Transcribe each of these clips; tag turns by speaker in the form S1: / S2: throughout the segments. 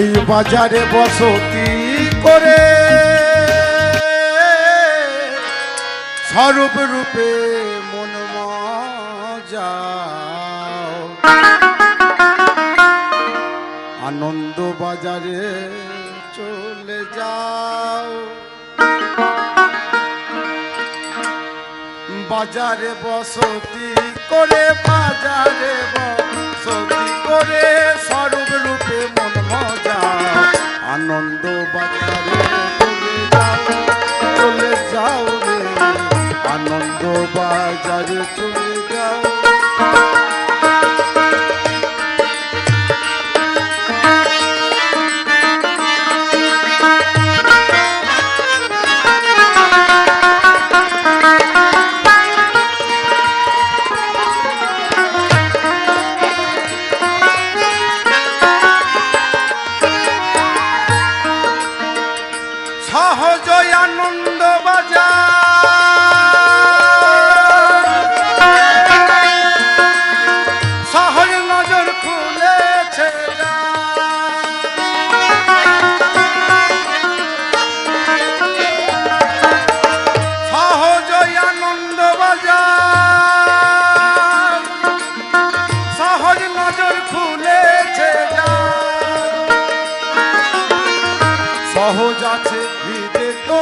S1: এই বাজারে বসতি করে? স্বরূপ রূপে মন যাও আনন্দ বাজারে চলে যাও। বাজারে বসতি করে বাজারে বসতি আনন্দ বাজারে চলে যাও রে। আনন্দ বাজারে চলে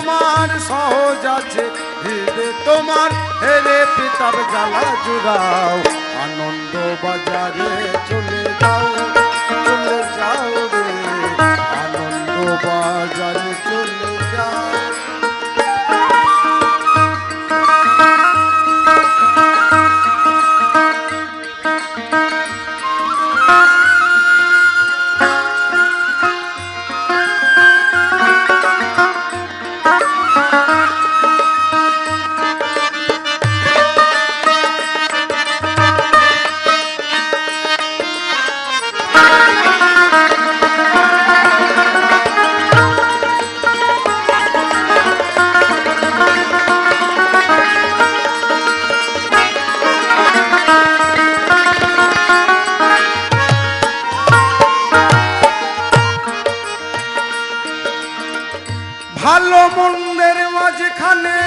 S1: তোমার সহজ আছে হৃদে তোমার হেরে পিতার জ্বালা জুড়াও। আনন্দ বাজারে ভালো মন্দের মাঝখানে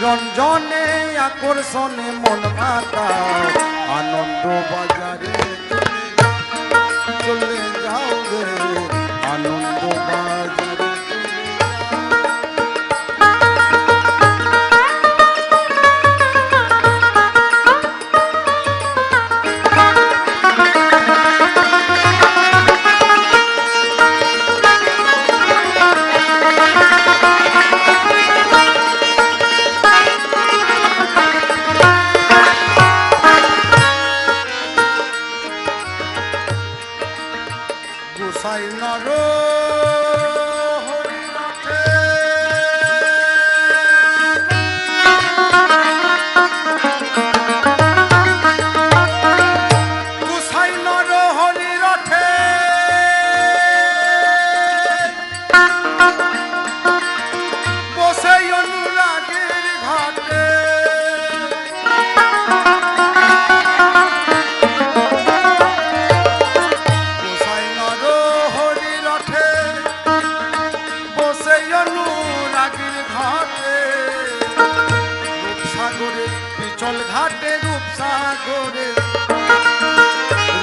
S1: নিরঞ্জনে আকর্ষণে মন মাতা আনন্দ বাজারে চলে যাও। kaynarım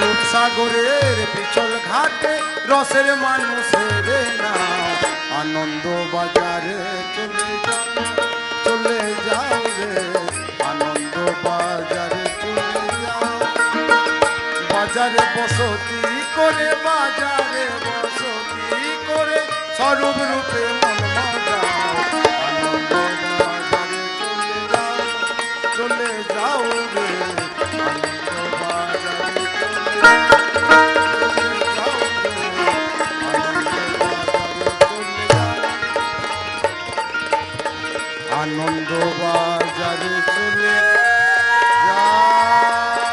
S1: রূপসাগরে রূপসাগরের পিছল ঘাটে রসের মানুষের না। আনন্দ বাজারে চলে যাও চলে যাও রে। আনন্দ বাজারে চলে যাও বাজারে বসতি করে বাজারে আনন্দ বাজারে চলে যাও